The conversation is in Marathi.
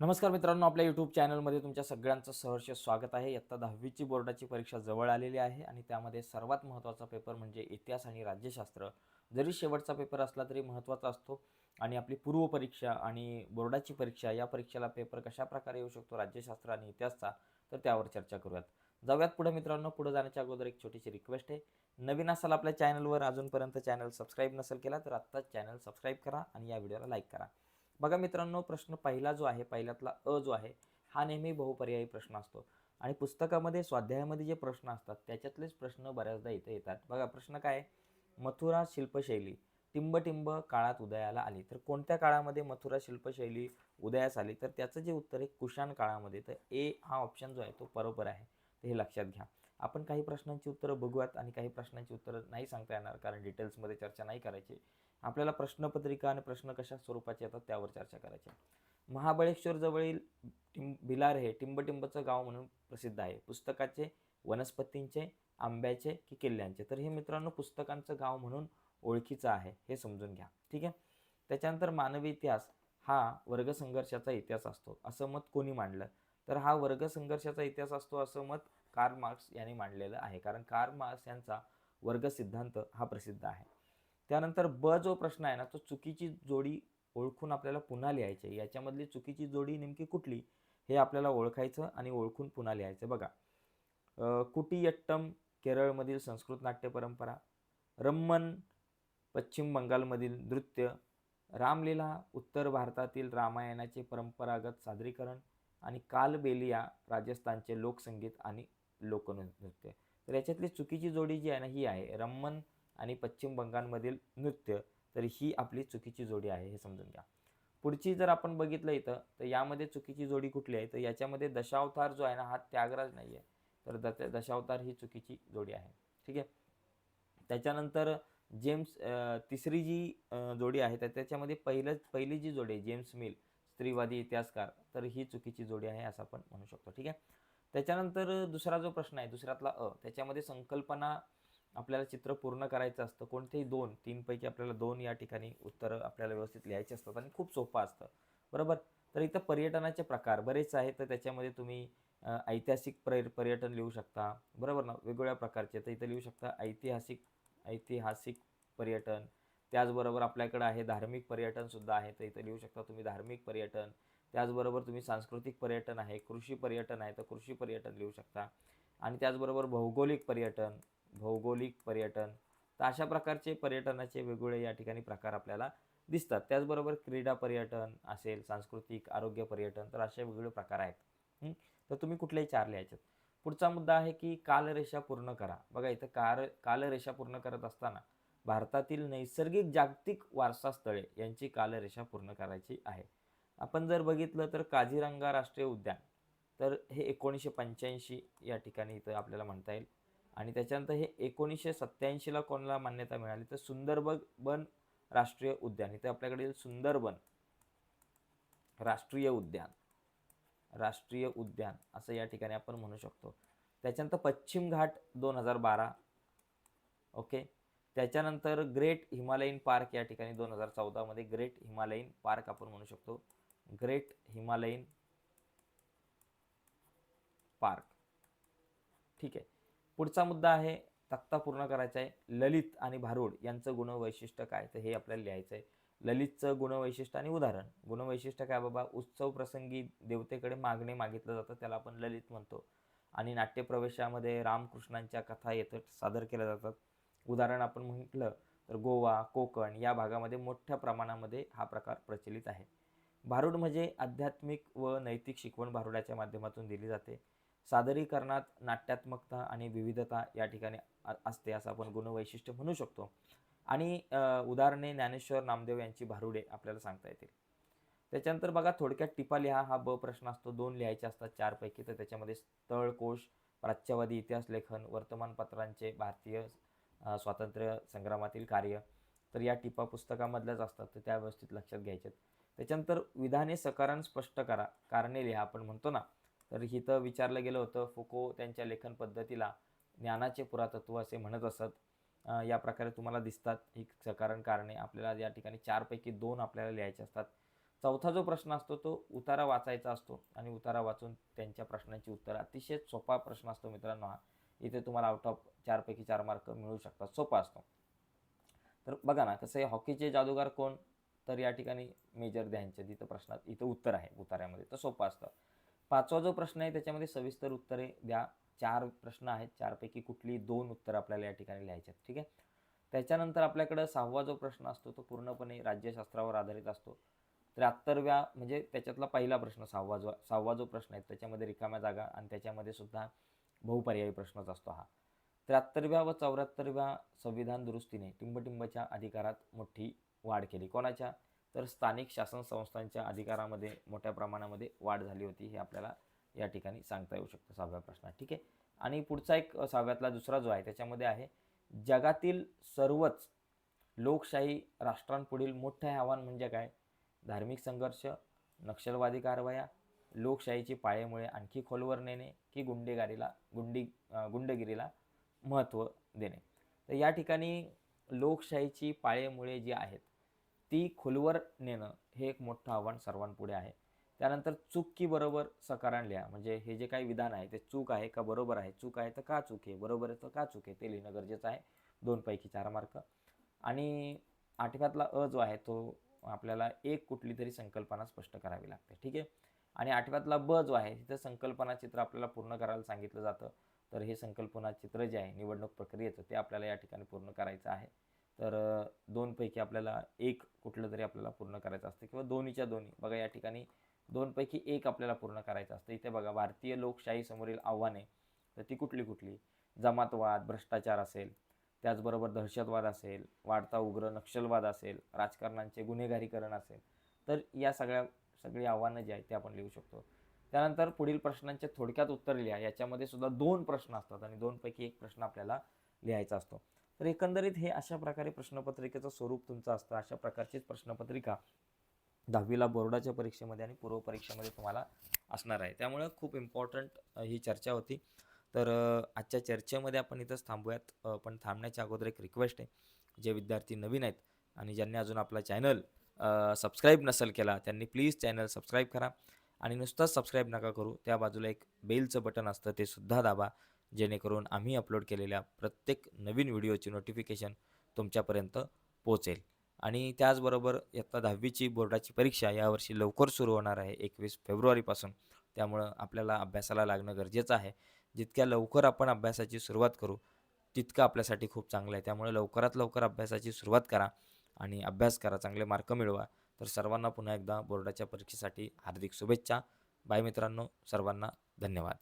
नमस्कार मित्रांनो आपल्या यूट्यूब चॅनलमध्ये तुमच्या सगळ्यांचं सहर्ष स्वागत आहे. इयत्ता दहावीची बोर्डाची परीक्षा जवळ आलेली आहे आणि त्यामध्ये सर्वात महत्त्वाचा पेपर म्हणजे इतिहास आणि राज्यशास्त्र. जरी शेवटचा पेपर असला तरी महत्त्वाचा असतो आणि आपली पूर्वपरीक्षा आणि बोर्डाची परीक्षा या परीक्षेला पेपर कशा प्रकारे येऊ शकतो राज्यशास्त्र आणि इतिहासचा तर त्यावर चर्चा करूयात. जाऊयात पुढे मित्रांनो पुढे जाण्याच्या अगोदर एक छोटीशी रिक्वेस्ट आहे. नवीन असाल आपल्या चॅनलवर अजूनपर्यंत चॅनल सबस्क्राईब नसेल केला तर आत्ताच चॅनल सबस्क्राईब करा आणि या व्हिडिओला लाईक करा. बघा मित्रांनो प्रश्न पहिला जो आहे पहिल्यातला अ जो आहे हा नेहमी बहुपर्यायी प्रश्न असतो. आणि पुस्तकामध्ये स्वाध्यायामध्ये जे प्रश्न असतात त्याच्यातलेच प्रश्न बऱ्याचदा इथे येतात. बघा प्रश्न काय? आहे? मथुरा शिल्पशैली टिंबटिंब काळात उदयाला आली. तर कोणत्या काळामध्ये मथुरा शिल्पशैली उदयास आली? तर त्याचं जे उत्तर आहे कुशाण काळामध्ये. तर ए हा ऑप्शन जो आहे तो बरोबर आहे. तर हे लक्षात घ्या. आपण काही प्रश्नांची उत्तरं बघूयात आणि काही प्रश्नांची उत्तरं नाही सांगता येणार कारण डिटेल्समध्ये चर्चा नाही करायची. आपल्याला प्रश्नपत्रिका आणि प्रश्न कशा स्वरूपाचे येतात त्यावर चर्चा करायची आहे. महाबळेश्वर जवळील टिंब भिलार हे टिंबटिंबचं गाव म्हणून प्रसिद्ध आहे. पुस्तकाचे वनस्पतींचे आंब्याचे की किल्ल्यांचे. तर हे मित्रांनो पुस्तकांचं गाव म्हणून ओळखीचं आहे. हे समजून घ्या. ठीक आहे? त्याच्यानंतर मानवी इतिहास हा वर्गसंघर्षाचा इतिहास असतो. असं मत कोणी मांडलं? तर हा वर्गसंघर्षाचा इतिहास असतो असं मत कार्ल मार्क्स यांनी मांडलेलं आहे. कारण कार्ल मार्क्स यांचा वर्ग सिद्धांत हा प्रसिद्ध आहे. त्यानंतर ब जो प्रश्न आहे ना तो चुकीची जोडी ओळखून आपल्याला पुन्हा लिहायची आहे. याच्यामधली चुकीची जोडी नेमकी कुठली हे आपल्याला ओळखायचं आणि ओळखून पुन्हा लिहायचं. बघा कुटीयट्टम कुटियट्टम केरळमधील संस्कृत नाट्य परंपरा रम्मन पश्चिम बंगालमधील नृत्य रामलीला उत्तर भारतातील रामायणाचे परंपरागत सादरीकरण आणि कालबेलिया राजस्थानचे लोकसंगीत आणि लोकनृत्य. तर याच्यातली चुकीची जोडी जी आहे ना ही आहे रम्मन आणि पश्चिम बंगालमधील नृत्य तर ही आपली चुकीची जोडी आहे हे समजून घ्या. पुढची जर आपण बघितलं इथं तर यामध्ये चुकीची जोडी कुठली आहे? तर याच्यामध्ये दशावतार जो आहे ना हा त्यागराज नाही आहे तर द दशावतार ही चुकीची जोडी आहे. ठीक आहे? त्याच्यानंतर जेम्स तिसरी जी जोडी आहे तर त्याच्यामध्ये पहिलं पहिली जी जोडी आहे जेम्स मिल स्त्रीवादी इतिहासकार तर ही चुकीची जोडी आहे असं आपण म्हणू शकतो. ठीक आहे? त्याच्यानंतर दुसरा जो प्रश्न आहे दुसऱ्यातला अ त्याच्यामध्ये संकल्पना आपल्याला चित्र पूर्ण करायचं असतं कोणतेही दोन तीनपैकी आपल्याला दोन या ठिकाणी उत्तरं आपल्याला व्यवस्थित लिहायचे असतात आणि खूप सोपं असतं. बरोबर? तर इथं पर्यटनाचे प्रकार बरेच आहेत तर त्याच्यामध्ये तुम्ही ऐतिहासिक पर्य पर्यटन लिहू शकता. बरोबर ना? वेगवेगळ्या प्रकारचे. तर इथं लिहू शकता ऐतिहासिक ऐतिहासिक पर्यटन. त्याचबरोबर आपल्याकडं आहे धार्मिक पर्यटनसुद्धा आहे. तर इथं लिहू शकता तुम्ही धार्मिक पर्यटन. त्याचबरोबर तुम्ही सांस्कृतिक पर्यटन आहे कृषी पर्यटन आहे तर कृषी पर्यटन लिहू शकता. आणि त्याचबरोबर भौगोलिक पर्यटन. भौगोलिक पर्यटन तर अशा प्रकारचे पर्यटनाचे वेगवेगळे या ठिकाणी प्रकार आपल्याला दिसतात. त्याचबरोबर क्रीडा पर्यटन असेल सांस्कृतिक आरोग्य पर्यटन तर असे वेगवेगळे प्रकार आहेत. तर तुम्ही कुठलेही चार लिहायचे. पुढचा मुद्दा आहे की कालरेषा पूर्ण करा. बघा इथं कार कालरेषा पूर्ण करत असताना भारतातील नैसर्गिक जागतिक वारसा स्थळे यांची कालरेषा पूर्ण करायची आहे. आपण जर बघितलं तर काझीरंगा राष्ट्रीय उद्यान तर हे एकोणीसशे पंच्याऐंशी या ठिकाणी इथं आपल्याला म्हणता येईल. आणि त्याच्यानंतर हे एकोणीसशे सत्त्याऐंशीला कोणाला मान्यता मिळाली? तर सुंदरबन बन राष्ट्रीय उद्यान. इथे आपल्याकडे सुंदरबन. राष्ट्रीय उद्यान. राष्ट्रीय उद्यान. असं या ठिकाणी आपण म्हणू शकतो. त्याच्यानंतर पश्चिम घाट दोन हजार बारा. ओके? त्याच्यानंतर ग्रेट हिमालयन पार्क या ठिकाणी दोन हजार चौदामध्ये ग्रेट हिमालयीन पार्क आपण म्हणू शकतो. Great Himalayan park. ठीक आहे. पुढचा मुद्दा आहे तक्ता पूर्ण करायचा आहे. ललित आणि भारूड यांचं गुणवैशिष्ट्य काय? तर हे आपल्याला लिहायचं आहे ललितचं गुणवैशिष्ट्य आणि उदाहरण. गुणवैशिष्ट्य काय बाबा? उत्सव प्रसंगी देवतेकडे मागणे मागितलं जातं त्याला आपण ललित म्हणतो. आणि नाट्यप्रवेशामध्ये रामकृष्णांच्या कथा येतं सादर केल्या जातात. उदाहरण आपण म्हटलं तर गोवा कोकण या भागामध्ये मोठ्या प्रमाणामध्ये हा प्रकार प्रचलित आहे. भारूड म्हणजे आध्यात्मिक व नैतिक शिकवण भारुडाच्या माध्यमातून दिली जाते. सादरीकरणात नाट्यात्मकता आणि विविधता या ठिकाणी असते असं आपण गुणवैशिष्ट्य म्हणू शकतो. आणि उदाहरणे ज्ञानेश्वर नामदेव यांची भारुडे आपल्याला सांगता येतील. त्याच्यानंतर बघा थोडक्यात टिपा लिहा हा ब प्रश्न असतो. दोन लिहायचे असतात चारपैकी तर त्याच्यामध्ये स्थळ कोश प्राच्यवादी इतिहास लेखन वर्तमानपत्रांचे भारतीय स्वातंत्र्य संग्रामातील कार्य. तर या टिपा पुस्तकामधल्याच असतात तर त्या व्यवस्थित लक्षात घ्यायच्यात. त्याच्यानंतर विधाने सकारण स्पष्ट करा कारणे लिहा आपण म्हणतो ना. तर हिथं विचारलं गेलं होतं फुको त्यांच्या लेखन पद्धतीला ज्ञानाचे पुरातत्व असे म्हणत असत. या प्रकारे तुम्हाला दिसतात. ही सकारण कारणे आपल्याला या ठिकाणी चारपैकी दोन आपल्याला लिहायचे असतात. चौथा जो प्रश्न असतो तो उतारा वाचायचा असतो. आणि उतारा वाचून त्यांच्या प्रश्नांची उत्तरं अतिशय सोपा प्रश्न असतो मित्रांनो हा. इथे तुम्हाला आउट ऑफ चारपैकी चार मार्क मिळू शकतात. सोपा असतो. तर बघा ना कसं आहे हॉकीचे जादूगार कोण? तर या ठिकाणी मेजर ध्यानचंद इथं प्रश्नात इथं उत्तर आहे उतार्यामध्ये तर सोपं असतं. पाचवा जो प्रश्न आहे त्याच्यामध्ये सविस्तर उत्तरे द्या. चार प्रश्न आहेत. चारपैकी कुठली दोन उत्तरं आपल्याला या ठिकाणी लिहायची आहेत. ठीक आहे? त्याच्यानंतर आपल्याकडं सहावा जो प्रश्न असतो तो पूर्णपणे राज्यशास्त्रावर आधारित असतो. त्र्याहत्तरव्या म्हणजे त्याच्यातला पहिला प्रश्न सहावा जो सहावा जो प्रश्न आहे त्याच्यामध्ये रिकाम्या जागा आणि त्याच्यामध्ये सुद्धा बहुपर्यायी प्रश्नच असतो हा. त्र्याहत्तरव्या व चौऱ्याहत्तरव्या संविधान दुरुस्तीने टिंबटिंबच्या अधिकारात मोठी वाढ केली. कोणाच्या? तर स्थानिक शासन संस्थांच्या अधिकारामध्ये मोठ्या प्रमाणामध्ये वाढ झाली होती हे आपल्याला या ठिकाणी सांगता येऊ शकतं सहाव्या प्रश्नात. ठीक आहे? आणि पुढचा एक सहाव्यातला दुसरा जो आहे त्याच्यामध्ये आहे जगातील सर्वच लोकशाही राष्ट्रांपुढील मोठे आव्हान म्हणजे काय? धार्मिक संघर्ष नक्षलवादी कारवाया लोकशाहीची पाळेमुळे आणखी खोलवर नेणे की गुंडेगारीला गुंडी गुंडगिरीला महत्त्व देणे? तर या ठिकाणी लोकशाहीची पाळेमुळे जी आहेत ती खोलवर नेणं हे एक मोठं आव्हान सर्वांपुढे आहे. त्यानंतर चूक की बरोबर सकारान लिहा. म्हणजे हे जे काही विधान आहे ते चूक आहे का बरोबर आहे? चूक आहे तर का चूक आहे? बरोबर आहे तर का चूक आहे? ते लिहिणं गरजेचं आहे. दोनपैकी चार मार्क. आणि आठव्यातला अ जो आहे तो आपल्याला एक कुठली तरी संकल्पना स्पष्ट करावी लागते. ठीक आहे? आणि आठव्यातला ब जो आहे तिथं संकल्पना चित्र आपल्याला पूर्ण करायला सांगितलं जातं. तर हे संकल्पना चित्र जे आहे निवडणूक प्रक्रियेचं ते आपल्याला या ठिकाणी पूर्ण करायचं आहे. तर दोनपैकी आपल्याला एक कुठलं तरी आपल्याला पूर्ण करायचं असतं किंवा दोन्हीच्या दोन्ही. बघा या ठिकाणी दोनपैकी एक आपल्याला पूर्ण करायचं असतं. इथे बघा भारतीय लोकशाहीसमोरील आव्हाने तर ती कुठली कुठली? जमातवाद भ्रष्टाचार असेल त्याचबरोबर दहशतवाद असेल वाढता उग्र नक्षलवाद असेल राजकारणांचे गुन्हेगारीकरण असेल तर या सगळ्या सगळी आव्हानं जी आहेत ते आपण लिहू शकतो. त्यानंतर पुढील प्रश्नांचे थोडक्यात उत्तर लिहा. याच्यामध्ये सुद्धा दोन प्रश्न असतात आणि दोनपैकी एक प्रश्न आपल्याला लिहायचा असतो. तर एकंदरीत हे अशा प्रकारे प्रश्नपत्रिकेचं स्वरूप तुमचं असतं. अशा प्रकारचीच प्रश्नपत्रिका दहावीला बोर्डाच्या परीक्षेमध्ये आणि पूर्व परीक्षेमध्ये तुम्हाला असणार आहे. त्यामुळं खूप इम्पॉर्टंट ही चर्चा होती. तर आजच्या चर्चेमध्ये आपण इथंच थांबूयात. पण थांबण्याच्या अगोदर एक रिक्वेस्ट आहे. जे विद्यार्थी नवीन आहेत आणि ज्यांनी अजून आपला चॅनल सबस्क्राईब नसेल केला त्यांनी प्लीज चॅनल सबस्क्राईब करा. आणि नुसतंच सबस्क्राईब नका करू. त्या बाजूला एक बेलचं बटन असतं ते सुद्धा दाबा. जेणेकरून आम्ही अपलोड केलेल्या प्रत्येक नवीन व्हिडिओची नोटिफिकेशन तुमच्यापर्यंत पोचेल आणि त्याचबरोबर इयत्ता दहावीची बोर्डाची परीक्षा यावर्षी लवकर सुरू होणार आहे एकवीस फेब्रुवारीपासून. त्यामुळं आपल्याला अभ्यासाला लागणं गरजेचं आहे. जितक्या लवकर आपण अभ्यासाची सुरुवात करू तितकं आपल्यासाठी खूप चांगलं आहे. त्यामुळे लवकरात लवकर अभ्यासाची सुरुवात करा आणि अभ्यास करा चांगले मार्क मिळवा. तर सर्वांना पुन्हा एकदा बोर्डाच्या परीक्षेसाठी हार्दिक शुभेच्छा. बाय मित्रांनो सर्वांना धन्यवाद.